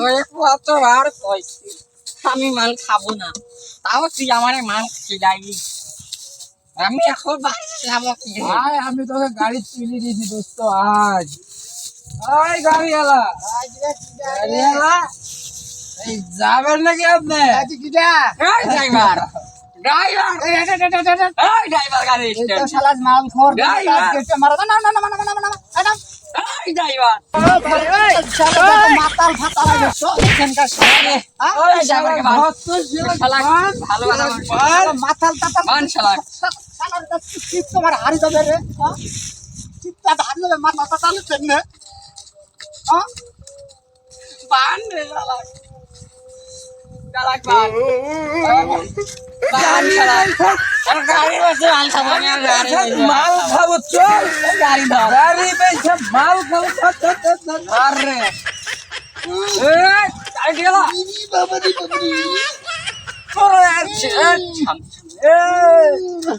তোরে কত আর কইছি আমি মাল খাব না তাও তুই আমার মাল খিলাইলি আমি এখন বাঁচলামো কি ভাই আমি তোকে গাড়ি চুরি দিয়েছি দোস্ত আজ আই গাড়িওয়ালা গাড়িওয়ালা এই যাবেন নাকি আপনি আজ কিটা এই ড্রাইভার ড্রাইভার এই ড্রাইভার গাড়ি এটা শালা মাল খোর গাড়ি আজকে মারা না না না না না না না এই ড্রাইভার মাতাল ফাতাল এখানকার শহরে মাতাল তোমার হারি যাবে রে চিত্তা হারি যাবে মার सरकारी बस माल खाओ अच्छा, माल खाओ चल सरकारी गाड़ी पे सब माल खाओ तो। चल चल चल मार रे ए आइडिया बाबा दी बबली छोड़ यार छम ए।